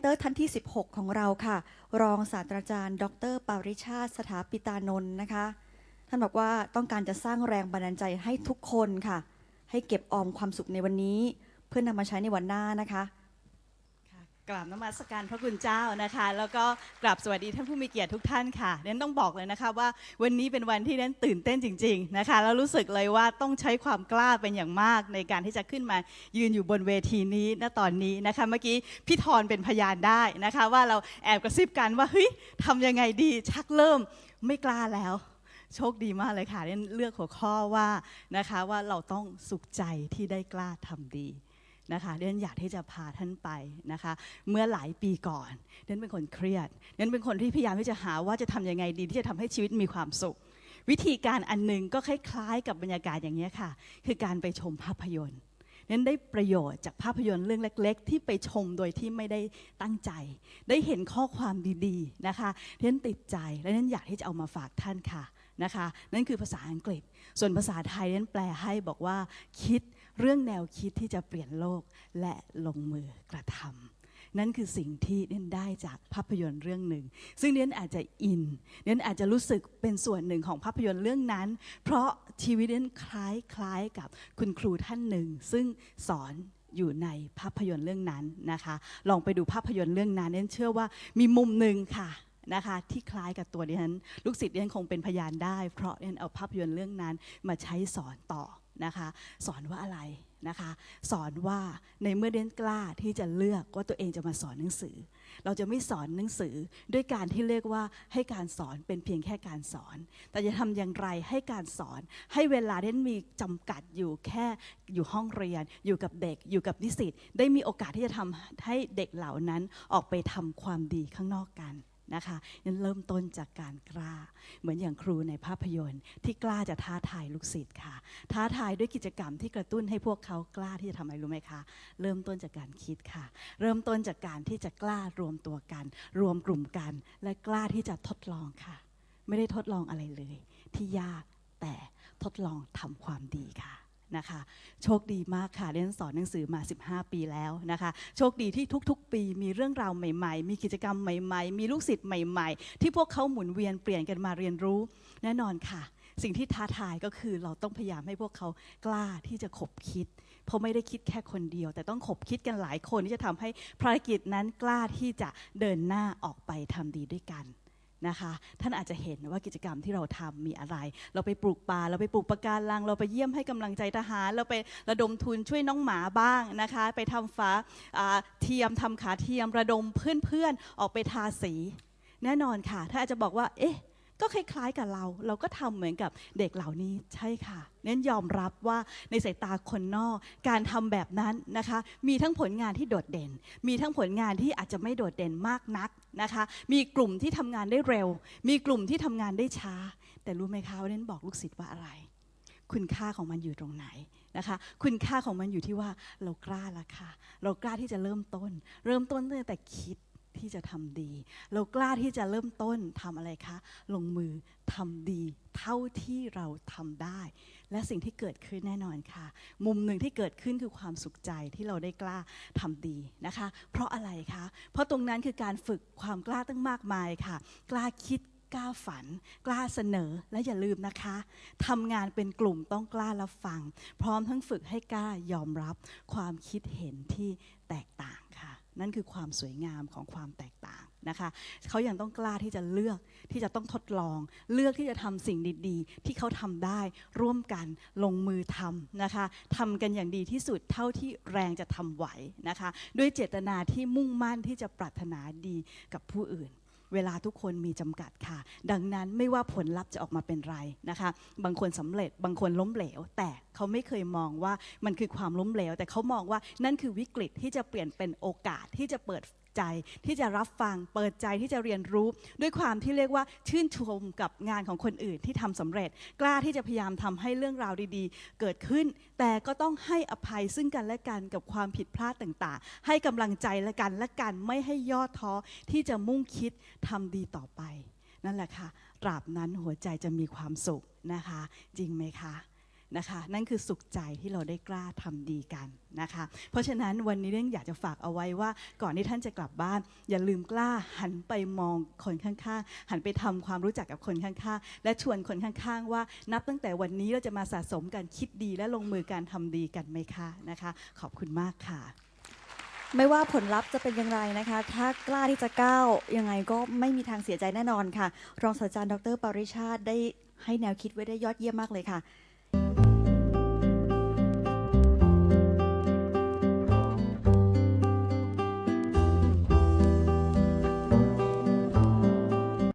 เตอร์ท่านที่ 16 ของเราค่ะ รองศาสตราจารย์ ดรปาริชาติสถาปิตานนท์นะคะ ท่านบอกว่าต้องการจะสร้างแรงบันดาลใจให้ทุกคนค่ะ ให้เก็บออมความสุขในวันนี้ เพื่อนำมาใช้ในวันหน้านะคะ กราบนมัสการพระคุณเจ้านะคะ แล้วก็กราบสวัสดีท่านผู้มีเกียรติทุกท่านค่ะเน้นต้องบอกเลยนะคะว่าวันนี้เป็นวันที่เน้นตื่นเต้นจริง ๆนะคะแล้วรู้สึกเลยว่าต้องใช้ความกล้าเป็นอย่างมากในการที่จะขึ้นมายืนอยู่บนเวทีนี้ณตอนนี้นะคะเมื่อกี้พี่ธรเป็นพยานได้นะคะว่าเราแอบกระซิบกันว่าเฮ้ยทำยังไงดีชักเริ่มไม่กล้าแล้วโชคดีมากเลยค่ะเน้นเลือกหัวข้อว่านะคะว่าเราต้องสุขใจที่ได้กล้าทำดี นะคะเดนอยากที่จะพาท่านไปนะคะ เมื่อหลายปีก่อนเดนเป็นคนเครียดเดนเป็นคนที่พยายามที่จะหาว่าจะทำยังไงดีที่จะทำให้ชีวิตมีความสุข วิธีการอันหนึงก็คล้ายๆ กับบรรยากาศอย่างนี้ค่ะ คือการไปชมภาพยนตร์เน้นได้ประโยชน์จากภาพยนตร์เรื่องเล็ก ๆ ที่ไปชมโดยที่ไม่ได้ตั้งใจ ได้เห็นข้อความดีๆนะคะเน้นติดใจและเน้นอยากที่จะเอามาฝากท่านค่ะนะคะ นั่นคือภาษาอังกฤษ ส่วนภาษาไทยเน้นแปลให้บอกว่าคิด เรื่องแนวคิดที่จะเปลี่ยนโลกและลงมือกระทำนั่นคือสิ่งที่เน้นได้จากภาพยนตร์เรื่องหนึ่ง ซึ่งเน้นอาจจะอินเน้นอาจจะรู้สึกเป็นส่วนหนึ่งของภาพยนตร์เรื่องนั้น เพราะชีวิตเน้นคล้ายคล้ายกับคุณครูท่านหนึ่ง ซึ่งสอนอยู่ในภาพยนตร์เรื่องนั้นนะคะ ลองไปดูภาพยนตร์เรื่องนั้นเน้นเชื่อว่ามีมุมหนึ่งค่ะนะคะที่คล้ายกับตัวดิฉันลูกศิษย์ดิฉันคงเป็นพยานได้ เพราะดิฉันเอาภาพยนตร์เรื่องนั้นมาใช้สอนต่อ นะคะ สอนว่าอะไรนะคะ สอนว่าในเมื่อเดนกล้าที่จะเลือกว่าตัวเองจะมาสอนหนังสือ เราจะไม่สอนหนังสือด้วยการที่เรียกว่าให้การสอนเป็นเพียงแค่การสอน แต่จะทำอย่างไรให้การสอน ให้เวลาเดนมีจำกัดอยู่แค่อยู่ห้องเรียน อยู่กับเด็ก อยู่กับนิสิตได้มีโอกาสที่จะทำให้เด็กเหล่านั้นออกไปทำความดีข้างนอกกัน นะคะนั้นเริ่มต้นจากการกล้า เหมือนอย่างครูในภาพยนตร์ ที่กล้าจะท้าทายลูกศิษย์ค่ะ ท้าทายด้วยกิจกรรมที่กระตุ้นให้พวกเขากล้าที่จะทำอะไรรู้ไหมคะ เริ่มต้นจากการคิดค่ะ เริ่มต้นจากการที่จะกล้ารวมตัวกัน รวมกลุ่มกัน และกล้าที่จะทดลองค่ะ ไม่ได้ทดลองอะไรเลย ที่ยากแต่ทดลองทำความดีค่ะ นะคะโชคดีมากค่ะเรียนสอนหนังสือมา 15 ปีแล้วนะคะ โชคดีที่ทุกๆ ปีมีเรื่องราวใหม่ ๆ มีกิจกรรมใหม่ ๆ มีลูกศิษย์ใหม่ ๆ ที่พวกเขาหมุนเวียนเปลี่ยนกันมาเรียนรู้ แน่นอนค่ะ สิ่งที่ท้าทายก็คือเราต้องพยายามให้พวกเขากล้าที่จะขบคิด เพราะไม่ได้คิดแค่คนเดียว แต่ต้องขบคิดกันหลายคนที่จะทำให้ภารกิจนั้นกล้าที่จะเดินหน้าออกไปทำดีด้วยกัน นะคะ ท่านอาจจะเห็นว่ากิจกรรมที่เราทำมีอะไร เราไปปลูกป่า เราไปปลูกปะการัง เราไปเยี่ยมให้กำลังใจทหาร เราไประดมทุนช่วยน้องหมาบ้างนะคะ ไปทำฝาฟ้าเทียมทำขาเทียมระดมเพื่อนๆออกไปทาสี แน่นอนค่ะ ถ้าอาจจะบอกว่า เอ๊ะ ก็คล้ายๆกับเรา เราก็ทำเหมือนกับเด็กเหล่านี้ใช่ค่ะ เน้นยอมรับว่าในสายตาคนนอก การทำแบบนั้นนะคะ มีทั้งผลงานที่โดดเด่น มีทั้งผลงานที่อาจจะไม่โดดเด่นมากนักนะคะ มีกลุ่มที่ทำงานได้เร็ว มีกลุ่มที่ทำงานได้ช้า แต่รู้ไหมคะว่าเน้นบอกลูกศิษย์ว่าอะไร คุณค่าของมันอยู่ตรงไหนนะคะ คุณค่าของมันอยู่ที่ว่าเรากล้าละค่ะ เรากล้าที่จะเริ่มต้น เริ่มต้นตั้งแต่คิด ที่จะทำดี เรากล้าที่จะเริ่มต้นทำอะไรคะ ลงมือทำดีเท่าที่เราทำได้ และสิ่งที่เกิดขึ้นแน่นอนค่ะ มุมหนึ่งที่เกิดขึ้นคือความสุขใจที่เราได้กล้าทำดีนะคะ เพราะอะไรคะ เพราะตรงนั้นคือการฝึกความกล้าตั้งมากมายค่ะ กล้าคิดกล้าฝัน กล้าเสนอและอย่าลืมนะคะทำงานเป็นกลุ่มต้องกล้ารับฟัง พร้อมทั้งฝึกให้กล้ายอมรับความคิดเห็นที่แตกต่างค่ะ นั่นคือความสวยงามของความแตกต่างนะคะเขายังต้องกล้าที่จะเลือกที่จะต้องทดลอง เลือกที่จะทำสิ่งดีๆ ที่เขาทำได้ร่วมกันลงมือทำนะคะทำกันอย่างดีที่สุดเท่าที่แรงจะทำไหวนะคะด้วยเจตนาที่มุ่งมั่นที่จะปรารถนาดีกับผู้อื่นเวลาทุกคนมีจำกัดค่ะ ดังนั้นไม่ว่าผลลัพธ์จะออกมาเป็นไรนะคะ บางคนสำเร็จ บางคนล้มเหลว แต่เขาไม่เคยมองว่ามันคือความล้มเหลว แต่เขามองว่านั่นคือวิกฤตที่จะเปลี่ยนเป็นโอกาสที่จะเปิดใจที่จะรับฟังเปิดใจที่จะเรียนรู้ ด้วยความที่เรียกว่าชื่นชมกับงานของคนอื่นที่ทำสำเร็จ กล้าที่จะพยายามทำให้เรื่องราวดีๆ เกิดขึ้น แต่ก็ต้องให้อภัยซึ่งกันและกันกับความผิดพลาดต่างๆ ให้กำลังใจและกันและกันไม่ให้ย่อท้อที่จะมุ่งคิดทำดีต่อไป นั่นแหละค่ะตราบนั้นหัวใจจะมีความสุขนะคะ จริงไหมคะ นะคะนั่นคือสุขใจที่เราได้กล้าทำดีกันนะคะ เพราะฉะนั้นวันนี้เรื่องอยากจะฝากเอาไว้ว่า ก่อนที่ท่านจะกลับบ้าน อย่าลืมกล้าหันไปมองคนข้างๆ หันไปทำความรู้จักกับคนข้างๆ และชวนคนข้างๆ ว่านับตั้งแต่วันนี้เราจะมาสะสมการคิดดีและลงมือการทำดีกันไหมคะนะคะ ขอบคุณมากค่ะไม่ว่าผลลัพธ์จะเป็นอย่างไรนะคะ ถ้ากล้าที่จะก้าวยังไงก็ไม่มีทางเสียใจแน่นอนค่ะ รองศาสตราจารย์ดรปริชาติได้ให้แนวคิดไว้ได้ยอดเยี่ยมมากเลยค่ะ